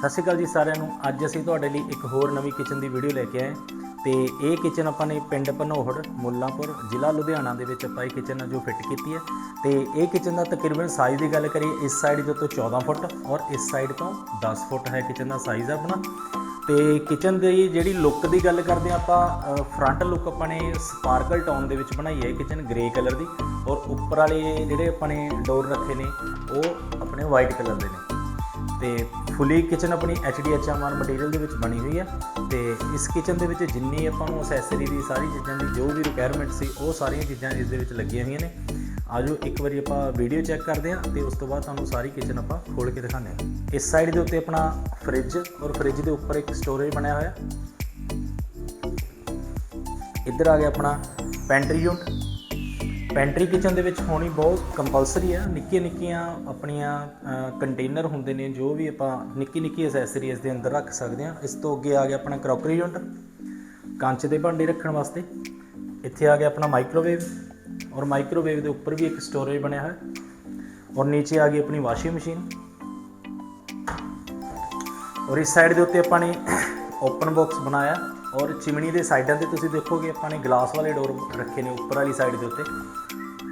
ਸਤਿ ਸ਼੍ਰੀ ਅਕਾਲ ਜੀ ਸਾਰਿਆਂ ਨੂੰ। ਅੱਜ ਅਸੀਂ ਤੁਹਾਡੇ ਲਈ ਇੱਕ ਹੋਰ ਨਵੀਂ ਕਿਚਨ ਦੀ ਵੀਡੀਓ ਲੈ ਕੇ ਆਏ ਹਾਂ ਤੇ ਇਹ ਕਿਚਨ ਆਪਾਂ ਨੇ ਪਿੰਡ ਪਨੋਹੜ ਮੁੱਲਾਂਪੁਰ ਜ਼ਿਲ੍ਹਾ ਲੁਧਿਆਣਾ ਦੇ ਵਿੱਚ ਆਪਾਂ ਇਹ ਕਿਚਨ ਜੋ ਫਿੱਟ ਕੀਤੀ ਹੈ। ਤੇ ਇਹ ਕਿਚਨ ਦਾ ਤਕਰੀਬਨ ਸਾਈਜ਼ ਦੀ ਗੱਲ ਕਰੀਏ, ਇਸ ਸਾਈਡ ਦੇ ਤੋਂ 14 ਫੁੱਟ ਔਰ ਇਸ ਸਾਈਡ ਤੋਂ 10 ਫੁੱਟ ਹੈ ਕਿਚਨ ਦਾ ਸਾਈਜ਼ ਆਪਣਾ। ਤੇ ਕਿਚਨ ਦੀ ਜਿਹੜੀ ਲੁੱਕ ਦੀ ਗੱਲ ਕਰਦੇ ਹਾਂ ਆਪਾਂ ਫਰੰਟ ਲੁੱਕ ਆਪਾਂ ਨੇ ਸਪਾਰਕਲ ਟੋਨ ਦੇ ਵਿੱਚ ਬਣਾਈ ਹੈ ਕਿਚਨ ਗ੍ਰੇ ਕਲਰ ਦੀ। ਔਰ ਉੱਪਰ ਵਾਲੇ ਜਿਹੜੇ ਆਪਾਂ ਨੇ ਡੋਰ ਰੱਖੇ ਨੇ, ਉਹ ਆਪਣੇ ਵਾਈਟ ਕਲਰ ਦੇ ਨੇ। ਤੇ ਫੁੱਲੀ ਕਿਚਨ ਆਪਣੀ HDHMR ਮਟੀਰੀਅਲ ਦੇ ਵਿੱਚ ਬਣੀ ਹੋਈ ਹੈ ਤੇ ਇਸ ਕਿਚਨ ਦੇ ਵਿੱਚ ਜਿੰਨੀ ਆਪਾਂ ਨੂੰ ਅਸੈਸਰੀ ਦੀ ਸਾਰੀ ਚੀਜ਼ਾਂ ਦੀ ਜੋ ਵੀ ਰਿਕੁਆਇਰਮੈਂਟ ਸੀ, ਉਹ ਸਾਰੀਆਂ ਚੀਜ਼ਾਂ ਇਸ ਦੇ ਵਿੱਚ ਲੱਗੀਆਂ ਹੋਈਆਂ ਨੇ। ਆਜੋ ਇੱਕ ਵਾਰੀ ਆਪਾਂ ਵੀਡੀਓ ਚੈੱਕ ਕਰਦੇ ਹਾਂ ਤੇ ਉਸ ਤੋਂ ਬਾਅਦ ਤੁਹਾਨੂੰ ਸਾਰੀ ਕਿਚਨ ਆਪਾਂ ਖੋਲ ਕੇ ਦਿਖਾਉਂਦੇ ਹਾਂ। ਇਸ ਸਾਈਡ ਦੇ ਉੱਤੇ ਆਪਣਾ ਫ੍ਰਿਜ ਔਰ ਫ੍ਰਿਜ ਦੇ ਉੱਪਰ ਇੱਕ ਸਟੋਰੇਜ ਬਣਿਆ ਹੋਇਆ। ਇੱਧਰ ਆ ਗਿਆ ਆਪਣਾ ਪੈਂਟਰੀ ਯੂਨਿਟ ਪੈਂਟਰੀ ਕਿਚਨ ਦੇ ਵਿੱਚ ਹੋਣੀ ਬਹੁਤ ਕੰਪਲਸਰੀ ਆ। ਨਿੱਕੀਆਂ ਨਿੱਕੀਆਂ ਆਪਣੀਆਂ ਕੰਟੇਨਰ ਹੁੰਦੇ ਨੇ, ਜੋ ਵੀ ਆਪਾਂ ਨਿੱਕੀ ਨਿੱਕੀ ਐਸੈਸਰੀ ਇਸ ਦੇ ਅੰਦਰ ਰੱਖ ਸਕਦੇ ਆ ਇਸ ਤੋਂ ਅੱਗੇ ਆ ਗਿਆ ਆਪਣਾ ਕਰੋਕਰੀ ਯੂਨਿਟ ਕੰਚ ਦੇ ਭਾਂਡੇ ਰੱਖਣ ਵਾਸਤੇ। ਇੱਥੇ ਆ ਗਿਆ ਆਪਣਾ ਮਾਈਕ੍ਰੋਵੇਵ ਔਰ ਮਾਈਕ੍ਰੋਵੇਵ ਦੇ ਉੱਪਰ ਵੀ ਇੱਕ ਸਟੋਰੇਜ ਬਣਿਆ ਹੋਇਆ। ਔਰ ਨੀਚੇ ਆ ਗਈ ਆਪਣੀ ਵਾਸ਼ਿੰਗ ਮਸ਼ੀਨ ਔਰ ਇਸ ਸਾਈਡ ਦੇ ਉੱਤੇ ਆਪਾਂ ਨੇ ਓਪਨ ਬਾਕਸ ਬਣਾਇਆ ਔਰ ਚਿਮਣੀ ਦੇ ਸਾਈਡਾਂ ਤੇ ਤੁਸੀਂ ਦੇਖੋਗੇ ਆਪਾਂ ਨੇ ਗਲਾਸ ਵਾਲੇ ਡੋਰ ਰੱਖੇ ਨੇ ਉੱਪਰ ਵਾਲੀ ਸਾਈਡ ਦੇ ਉੱਤੇ।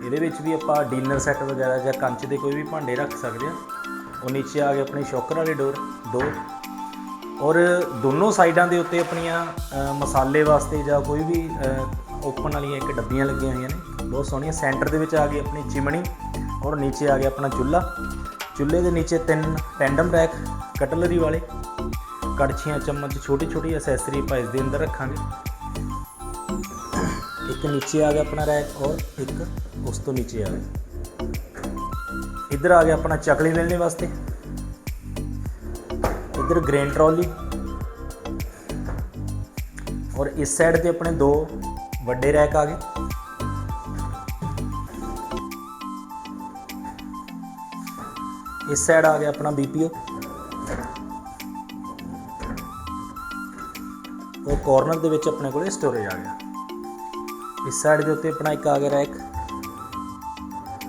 ਇਹਦੇ ਵਿੱਚ ਵੀ ਆਪਾਂ ਡਿਨਰ ਸੈੱਟ ਵਗੈਰਾ ਜਾਂ ਕੰਚ ਦੇ ਕੋਈ ਵੀ ਭਾਂਡੇ ਰੱਖ ਸਕਦੇ ਆ ਉਹ ਨੀਚੇ ਆ ਗਏ ਆਪਣੇ ਸ਼ੌਕਰ ਵਾਲੇ ਡੋਰ ਦੋ ਔਰ ਦੋਨੋਂ ਸਾਈਡਾਂ ਦੇ ਉੱਤੇ ਆਪਣੀਆਂ ਮਸਾਲੇ ਵਾਸਤੇ ਜਾਂ ਕੋਈ ਵੀ ਓਪਨ ਵਾਲੀਆਂ ਇੱਕ ਡੱਬੀਆਂ ਲੱਗੀਆਂ ਹੋਈਆਂ ਨੇ। ਬਹੁਤ ਸੋਹਣੀਆਂ। ਸੈਂਟਰ ਦੇ ਵਿੱਚ ਆ ਗਈ ਆਪਣੀ ਚਿਮਣੀ ਔਰ ਨੀਚੇ ਆ ਗਿਆ ਆਪਣਾ ਚੁੱਲ੍ਹਾ। ਚੁੱਲ੍ਹੇ ਦੇ ਨੀਚੇ ਤਿੰਨ ਟੈਂਡਮ ਰੈਕ ਕਟਲਰੀ ਵਾਲੇ। ਕੜਛੀਆਂ ਚਮਚ ਛੋਟੀ ਛੋਟੀ ਐਸੈਸਰੀ ਆਪਾਂ ਇਸ ਦੇ ਅੰਦਰ ਰੱਖਾਂਗੇ। ਇੱਕ ਨੀਚੇ ਆ ਗਿਆ ਆਪਣਾ ਰੈਕ ਔਰ ਇੱਕ ਉਸ ਤੋਂ ਨੀਚੇ ਆ ਗਿਆ। ਇੱਧਰ ਆ ਗਿਆ ਆਪਣਾ ਚਕਲੀ ਵੇਲਣੇ ਵਾਸਤੇ। ਇੱਧਰ ਗ੍ਰੇਨ ਟਰਾਲੀ ਔਰ ਇਸ ਸਾਈਡ ਤੇ ਆਪਣੇ ਦੋ ਵੱਡੇ ਰੈਕ ਆ ਗਏ। ਇਸ ਸਾਈਡ ਆ ਗਿਆ ਆਪਣਾ ਬੀਪੀਓ ਉਹ ਕਾਰਨਰ ਦੇ ਵਿੱਚ ਆਪਣੇ ਕੋਲੇ ਸਟੋਰੇਜ ਆ ਗਿਆ। ਇਸ ਸਾਈਡ ਦੇ ਉੱਤੇ ਆਪਣਾ ਇੱਕ ਆ ਗਿਆ ਰੈਕ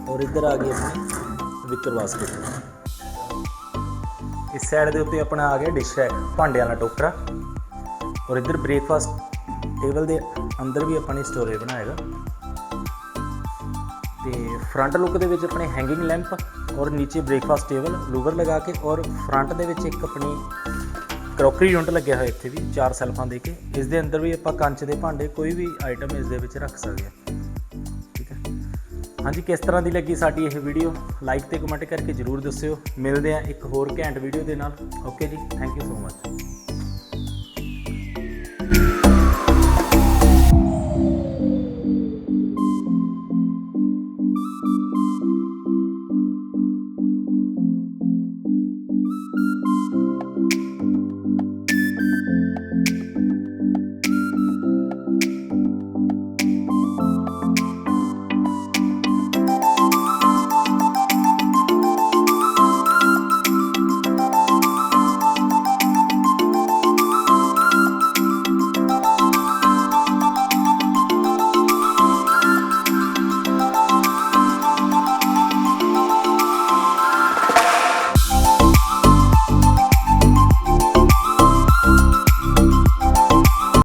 ਔਰ ਇੱਧਰ ਆ ਗਈ ਆਪਣੀ ਵਿਕਰ ਬਾਸਕਟ ਇਸ ਸਾਈਡ ਦੇ ਉੱਤੇ ਆਪਣਾ ਆ ਗਿਆ ਡਿਸ਼ ਰੈਕ ਭਾਂਡਿਆਂ ਵਾਲਾ ਟੋਕਰਾ ਔਰ ਇੱਧਰ ਬ੍ਰੇਕਫਾਸਟ ਟੇਬਲ ਦੇ ਅੰਦਰ ਵੀ ਆਪਾਂ ਸਟੋਰੇਜ ਬਣਾਏਗਾ ਤੇ ਫਰੰਟ ਲੁੱਕ ਦੇ ਵਿੱਚ ਆਪਣੇ ਹੈਂਗਿੰਗ ਲੈਂਪ ਔਰ ਨੀਚੇ ਬ੍ਰੇਕਫਾਸਟ ਟੇਬਲ ਲੂਵਰ ਲਗਾ ਕੇ ਔਰ ਫਰੰਟ ਦੇ ਵਿੱਚ ਇੱਕ ਆਪਣੀ ਕਰੋਕਰੀ ਯੂਨਿਟ ਲੱਗਿਆ ਹੋਇਆ ਇੱਥੇ ਵੀ, ਚਾਰ ਸੈਲਫਾਂ ਦੇ ਕੇ। ਇਸ ਦੇ ਅੰਦਰ ਵੀ ਆਪਾਂ ਕੰਚ ਦੇ ਭਾਂਡੇ ਕੋਈ ਵੀ ਆਈਟਮ ਇਸ ਦੇ ਵਿੱਚ ਰੱਖ ਸਕਦੇ ਹਾਂ। ਠੀਕ ਹੈ? ਹਾਂਜੀ, ਕਿਸ ਤਰ੍ਹਾਂ ਦੀ ਲੱਗੀ ਸਾਡੀ ਇਹ ਵੀਡੀਓ ਲਾਈਕ ਤੇ ਕਮੈਂਟ ਕਰਕੇ ਜਰੂਰ ਦੱਸਿਓ। ਮਿਲਦੇ ਹਾਂ ਇੱਕ ਹੋਰ ਘੈਂਟ ਵੀਡੀਓ ਦੇ ਨਾਲ। ਓਕੇ ਜੀ ਥੈਂਕ ਯੂ ਸੋ ਮਚ